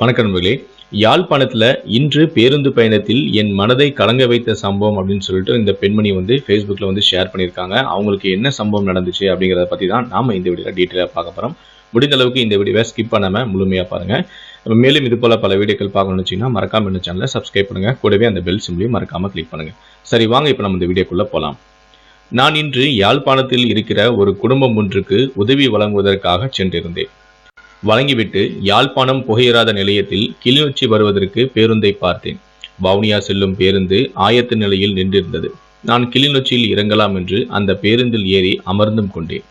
வணக்கம் நண்பர்களே. யாழ்ப்பாணத்தில் இன்று பேருந்து பயணத்தில் என் மனதை கலங்க வைத்த சம்பவம் அப்படின்னு சொல்லிட்டு இந்த பெண்மணி வந்து ஃபேஸ்புக்கில் வந்து ஷேர் பண்ணியிருக்காங்க. அவங்களுக்கு என்ன சம்பவம் நடந்துச்சு அப்படிங்கிறத பற்றி தான் நாம் இந்த வீடியோவில் டீட்டெயிலாக பார்க்க போகிறோம் முடிந்த அளவுக்கு இந்த வீடியோவை ஸ்கிப் பண்ணாமல் முழுமையாக பாருங்கள் மேலும் இது போல் பல வீடியோக்கள் பார்க்கணும்னு வச்சிங்கன்னா மறக்காமல் இந்த சேனலை சப்ஸ்கிரைப் பண்ணுங்கள் கூடவே அந்த பெல் சிம்லையும் மறக்காமல் கிளிக் பண்ணுங்கள் சரி வாங்க இப்போ நம்ம இந்த வீடியோக்குள்ளே போகலாம் நான் இன்று யாழ்ப்பாணத்தில் இருக்கிற ஒரு குடும்பம் ஒன்றுக்கு உதவி வழங்குவதற்காக சென்றிருந்தேன். வழங்கிவிட்டு யாழ்ப்பாணம் புகையிராத நிலையத்தில் கிளிநொச்சி வருவதற்கு பேருந்தை பார்த்தேன். வவுனியா செல்லும் பேருந்து ஆயத்த நிலையில் நின்றிருந்தது. நான் கிளிநொச்சியில் இறங்கலாம் என்று அந்த பேருந்தில் ஏறி அமர்ந்தும் கொண்டேன்.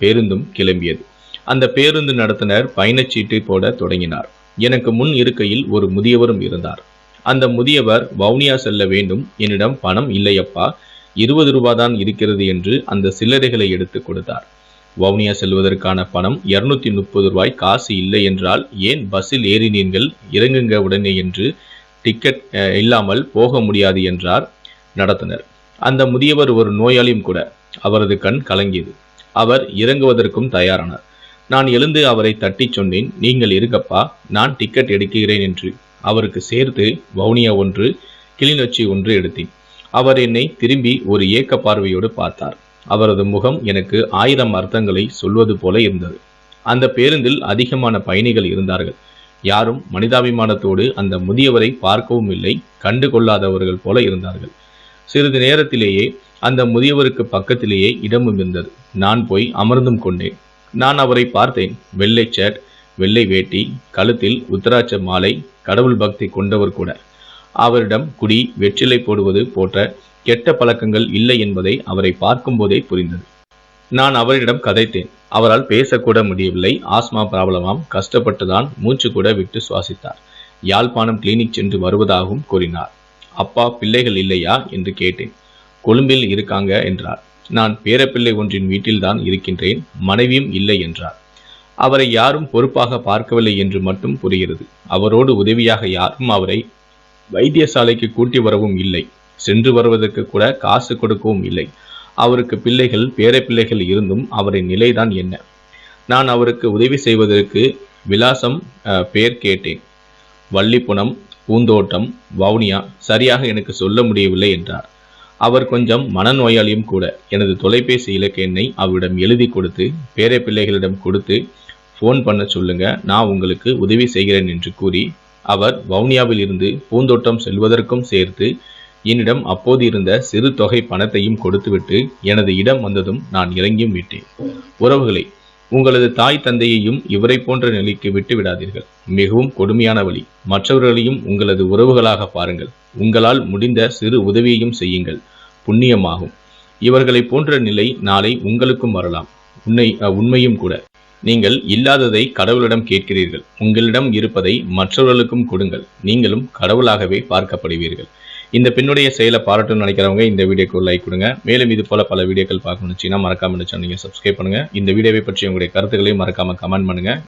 பேருந்தும் கிளம்பியது. அந்த பேருந்து நடத்தினர் பயணச்சீட்டு போட தொடங்கினார். எனக்கு முன் இருக்கையில் ஒரு முதியவரும் இருந்தார். அந்த முதியவர் வவுனியா செல்ல வேண்டும். என்னிடம் பணம் இல்லையப்பா. இருபது ரூபாதான் இருக்கிறது என்று அந்த சில்லறைகளை எடுத்து கொடுத்தார். வவுனியா செல்வதற்கான பணம் இருநூத்தி முப்பது ரூபாய். காசு இல்லை என்றால் ஏன் பஸ்ஸில் ஏறினீர்கள்? இறங்குங்க உடனே என்று டிக்கெட் இல்லாமல் போக முடியாது என்றார் நடத்தினர். அந்த முதியவர் ஒரு நோயாளியும் கூட. அவரது கண் கலங்கியது. அவர் இறங்குவதற்கும் தயாரானார். நான் எழுந்து அவரை தட்டிச் சொன்னேன் நீங்கள் இருக்கப்பா நான் டிக்கெட் எடுக்கிறேன் என்று. அவருக்கு சேர்த்து வவுனியா ஒன்று கிளிநொச்சி ஒன்று எடுத்தேன். அவர் என்னை திரும்பி ஒரு ஏக்க பார்வையோடு பார்த்தார். அவரது முகம் எனக்கு ஆயிரம் அர்த்தங்களை சொல்வது போல இருந்தது. அந்த பேருந்தில் அதிகமான பயணிகள் இருந்தார்கள். யாரும் மனிதாபிமானத்தோடு அந்த முதியவரை பார்க்கவும் இல்லை கண்டு கொள்ளாதவர்கள் போல இருந்தார்கள். சிறிது நேரத்திலேயே அந்த முதியவருக்கு பக்கத்திலேயே இடமும் இருந்தது. நான் போய் அமர்ந்தும் கொண்டேன். நான் அவரை பார்த்தேன். வெள்ளை ஷர்ட் வெள்ளை வேட்டி கழுத்தில் உத்தராட்ச மாலை கடவுள் பக்தி கொண்டவர் கூட. அவரிடம் குடி வெற்றிலை போடுவது போன்ற கெட்ட பழக்கங்கள் இல்லை என்பதை அவரை பார்க்கும்போதே புரிந்தது. நான் அவரிடம் கதைத்தேன். அவரால் பேசக்கூட முடியவில்லை. ஆஸ்மா ப்ராப்ளமாம் கஷ்டப்பட்டுதான் மூச்சு கூட விட்டு சுவாசித்தார். யாழ்ப்பாணம் கிளினிக் சென்று வருவதாகவும் கூறினார். அப்பா பிள்ளைகள் இல்லையா என்று கேட்டேன். கொழும்பில் இருக்காங்க என்றார். நான் பேரப்பிள்ளை ஒன்றின் வீட்டில்தான் இருக்கின்றேன். மனைவியும் இல்லை என்றார். அவரை யாரும் பொறுப்பாக பார்க்கவில்லை என்று மட்டும் புரிகிறது. அவரோடு உதவியாக யாரும் அவரை வைத்தியசாலைக்கு கூட்டி வரவும் இல்லை. சென்று வருவதற்கு கூட காசு கொடுக்கவும் இல்லை. அவருக்கு பிள்ளைகள் பேரப்பிள்ளைகள் இருந்தும் அவரின் நிலைதான் என்ன. நான் அவருக்கு உதவி செய்வதற்கு விலாசம் பெயர் பேர் கேட்டேன். வள்ளிப்புணம் பூந்தோட்டம் வவுனியா சரியாக எனக்கு சொல்ல முடியவில்லை என்றார். அவர் கொஞ்சம் மனநோயாளியும் கூட. எனது தொலைபேசி இலக்கு எண்ணை அவரிடம் எழுதி கொடுத்து பேர பிள்ளைகளிடம் கொடுத்து ஃபோன் பண்ண சொல்லுங்க. நான் உங்களுக்கு உதவி செய்கிறேன் என்று கூறி அவர் வவுனியாவில் இருந்து பூந்தோட்டம் செல்வதற்கும் சேர்த்து என்னிடம் அப்போது இருந்த சிறு தொகை பணத்தையும் கொடுத்துவிட்டு எனது இடம் வந்ததும் நான் இறங்கியும் விட்டேன். உறவுகளை உங்களது தாய் தந்தையையும் இவரை போன்ற நிலைக்கு விட்டு விடாதீர்கள். மிகவும் கொடுமையான வழி. மற்றவர்களையும் உங்களது உறவுகளாக பாருங்கள். உங்களால் முடிந்த சிறு உதவியையும் செய்யுங்கள். புண்ணியமாகும். இவர்களை போன்ற நிலை நாளை உங்களுக்கும் வரலாம். உன்னை உண்மையும் கூட. நீங்கள் இல்லாததை கடவுளிடம் கேட்கிறீர்கள். உங்களிடம் இருப்பதை மற்றவர்களுக்கும் கொடுங்கள். நீங்களும் கடவுளாகவே பார்க்கப்படுவீர்கள். இந்த பெண்ணுடைய செயலை பாராட்டணும்னு நினைக்கிறவங்க இந்த வீடியோக்கு லைக் கொடுங்க. மேலும் இது போல பல வீடியோக்கள் பார்க்கணுச்சுன்னா மறக்காம நினைச்சா நீங்கள் சப்ஸ்கிரைப் பண்ணுங்க. இந்த வீடியோவை பற்றி உங்களுடைய கருத்துக்களையும் மறக்காம கமெண்ட் பண்ணுங்க.